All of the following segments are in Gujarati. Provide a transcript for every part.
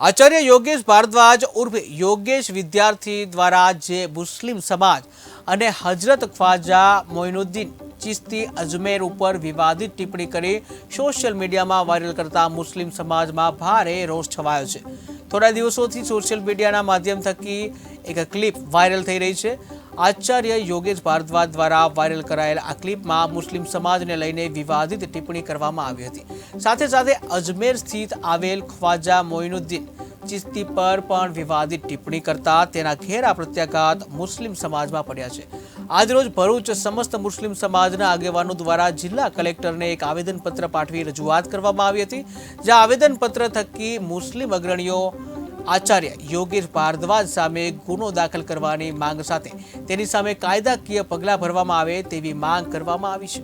આચાર્ય યોગેશ ભારદ્વાજ ઉર્ફે યોગેશ વિદ્યાર્થી દ્વારા જે મુસ્લિમ સમાજ અને હજરત ખ્વાજા મોઇનુદ્દીન ચિસ્તી અજમેર ઉપર વિવાદિત ટિપ્પણી કરી સોશિયલ મીડિયામાં વાયરલ કરતા મુસ્લિમ સમાજમાં ભારે રોષ છવાયો છે. થોડા દિવસોથી સોશિયલ મીડિયાના માધ્યમ થકી એક ક્લિપ વાયરલ થઈ રહી છે. આચાર્ય યોગેશ ભારદ્વાજ દ્વારા વાયરલ કરાયેલ આ ક્લિપમાં મુસ્લિમ સમાજને લઈને વિવાદિત ટિપ્પણી કરવામાં આવી હતી. સાથે સાથે અજમેર સ્થિત આવેલ ખ્વાજા મોઇનુદ્દીન ચિસ્તી પર પણ વિવાદિત ટિપ્પણી કરતા તેના ઘેરા પ્રત્યાઘાત મુસ્લિમ સમાજમાં પડ્યા છે. આજરોજ ભરૂચ સમસ્ત મુસ્લિમ સમાજના આગેવાનો દ્વારા જિલ્લા કલેક્ટરને એક આવેદનપત્ર પાઠવી રજૂઆત કરવામાં આવી હતી જે આવેદનપત્ર થકી મુસ્લિમ અગ્રણીઓ આચાર્ય યોગેશ ભારદ્વાજ સામે ગુનો દાખલ કરવાની માંગ સાથે તેની સામે કાયદાકીય પગલાં ભરવામાં આવે તેવી માંગ કરવામાં આવી છે.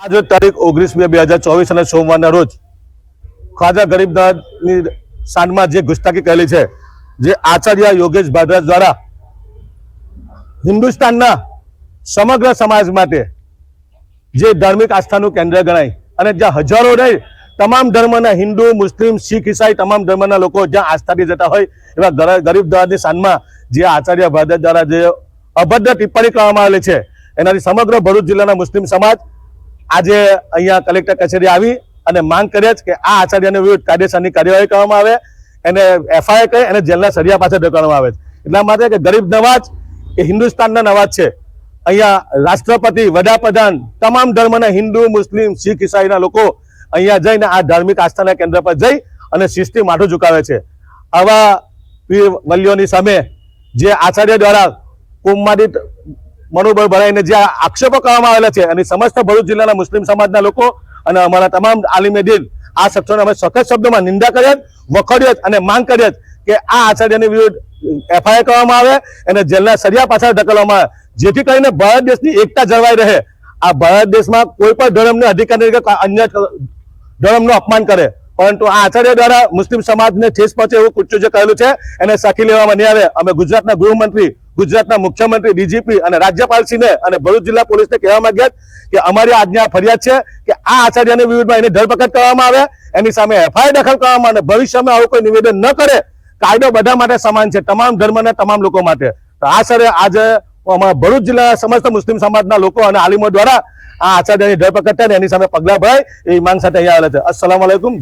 આજે તારીખ ઓગણીસ બે બે હજાર ચોવીસ અને સોમવારના રોજ ખ્વાજા ગરીબદારની સાંડમાં જે ગુસ્તાકી કરેલી છે, જે આચાર્ય યોગેશ ભારદ્વાજ દ્વારા હિન્દુસ્તાનના સમગ્ર સમાજ માટે જે ધાર્મિક આસ્થાનું કેન્દ્ર ગણાય અને જ્યાં હજારો નહીં, તમામ ધર્મના હિન્દુ, મુસ્લિમ, શીખ, ઈસાઈ તમામ ધર્મના લોકો જ્યાં આસ્થાથી જતા હોય, એવા ગરીબ દ્વારની સાંજમાં જે આચાર્ય ભાદર દ્વારા જે અભદ્ર ટિપ્પણી કરવામાં આવેલી છે, એનાથી સમગ્ર ભરૂચ જિલ્લાના મુસ્લિમ સમાજ આજે અહીંયા કલેક્ટર કચેરી આવી અને માંગ કરે છે કે આ આચાર્યને વિરુદ્ધ કાયદેસરની કાર્યવાહી કરવામાં આવે, એને એફઆઈઆર કરી અને જેલના સરિયા પાસે ઢકવામાં આવે એટલા માટે કે ગરીબ નવાજ એ હિન્દુસ્તાનના નવાજ છે. અહીંયા રાષ્ટ્રપતિ, વડાપ્રધાન, તમામ ધર્મના હિન્દુ, મુસ્લિમ, શીખ, ઈસાઈના લોકો અહીંયા જઈને આ ધાર્મિક આસ્થાના કેન્દ્ર પર જઈ અને શિસ્તી માથું ઝુકાવે છે. આવા વલ્લીઓની સામે જે આચાર્ય દ્વારા કુમમાદિત મનોબળ ભરાઈને જે આક્ષેપો કરવામાં આવેલા છે અને સમસ્ત ભરૂચ જિલ્લાના મુસ્લિમ સમાજના લોકો અને અમારા તમામ આલિમે દિન આ શખ્સોને અમે સખત શબ્દોમાં નિંદા વખોડ્યા જ અને માંગ કરીએ કે આ આચાર્યની વિરુદ્ધ એફઆઈઆર કરવામાં આવે અને જેલના સરિયા પાછળ ધકેલવામાં આવે જેથી કરીને ભારત દેશની એકતા જળવાઈ રહે. આ ભારત દેશમાં કોઈ પણ ધર્મને અધિકાર નથી અન્ય ધર્મનું અપમાન કરે. પરંતુ આ આચાર્ય દ્વારા મુસ્લિમ સમાજને ઠેસ પહોંચે એવું કૃત્યુ જે કરેલું છે. એને સાખી લેવામાં નહીં આવે. અમે ગુજરાતના ગૃહમંત્રી, ગુજરાતના મુખ્યમંત્રી, ડીજીપી અને રાજ્યપાલશ્રીને અને ભરૂચ જિલ્લા પોલીસને કહેવા માંગ્યા કે અમારી આજની આ ફરિયાદ છે કે આ આચાર્યની વિરુદ્ધમાં એની ધરપકડ કરવામાં આવે. એની સામે એફઆઈઆર દાખલ કરવામાં આવે ભવિષ્યમાં આવું કોઈ નિવેદન ન કરે. કાયદો બધા માટે સમાન છે, તમામ ધર્મના તમામ લોકો માટે. તો આ સરે આજે અમારા ભરૂચ જિલ્લા સમસ્ત મુસ્લિમ સમાજના લોકો અને આલિમો દ્વારા આ આચાર્યની ધરપકડ થાય એની સામે પગલાં ભરાય એ માંગ સાથે અહીંયા આવેલા છે. અસલામ આલેકુમ